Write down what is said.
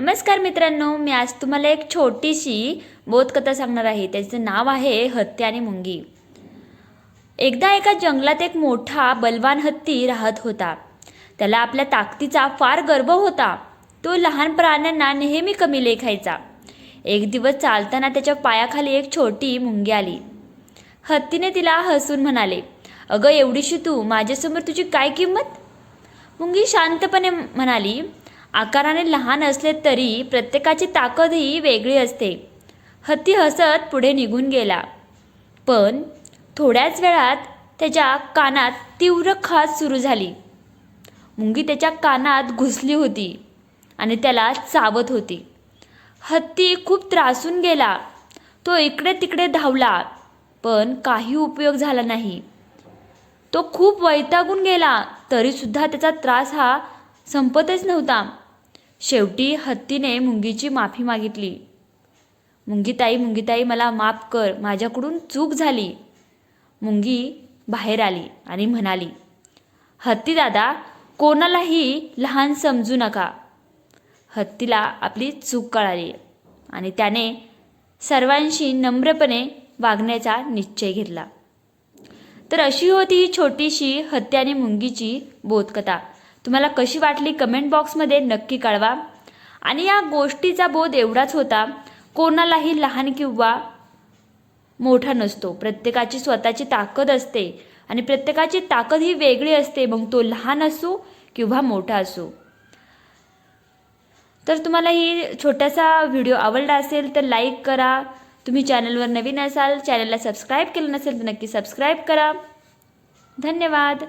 नमस्कार मित्रांनो मी आज तुम्हाला एक छोटीशी बोधकथा सांगणार आहे. त्याचं नाव आहे हत्ती आणि मुंगी. एकदा एका जंगलात एक मोठा बलवान हत्ती राहत होता. त्याला आपल्या ताकदीचा फार गर्व होता. तो लहान प्राण्यांना नेहमी कमी लेखायचा एक दिवस चालताना त्याच्या पायाखाली एक छोटी मुंगी आली. हत्तीने तिला हसून म्हणाले अगं एवढीशी तू माझ्यासमोर तुझी काय किंमत? मुंगी शांतपणे म्हणाली आकाराने लहान असले तरी प्रत्येकाची ताकदही वेगळी असते. हत्ती हसत पुढे निघून गेला. पण थोड्याच वेळात त्याच्या कानात तीव्र खास सुरू झाली. मुंगी त्याच्या कानात घुसली होती आणि त्याला चावत होती. हत्ती खूप त्रासून गेला. तो इकडे तिकडे धावला पण काही उपयोग झाला नाही. तो खूप वैतागून गेला तरीसुद्धा त्याचा त्रास हा संपतच नव्हता. शेवटी हत्तीने मुंगीची माफी मागितली. मुंगीताई मुंगीताई मला माफ कर. माझ्याकडून चूक झाली. मुंगी बाहेर आली आणि म्हणाली हत्ती दादा कोणालाही लहान समजू नका. हत्तीला आपली चूक कळाली आणि त्याने सर्वांशी नम्रपणे वागण्याचा निश्चय घेतला. तर अशी होती ही छोटीशी हत्ती आणि मुंगीची बोधकथा. तुम्हाला कशी वाटली कमेंट बॉक्समध्ये नक्की कळवा. आणि या गोष्टीचा बोध एवढाच होता कोणालाही लहान किंवा मोठा नसतो. प्रत्येकाची स्वतःची ताकद असते आणि प्रत्येकाची ताकद ही वेगळी असते. मग तो लहान असो किंवा मोठा असो. तर तुम्हाला ही छोटासा व्हिडिओ आवडला असेल तर लाईक करा. तुम्ही चॅनलवर नवीन असाल चॅनलला सबस्क्राईब केलं नसेल तर नक्की सबस्क्राईब करा. धन्यवाद.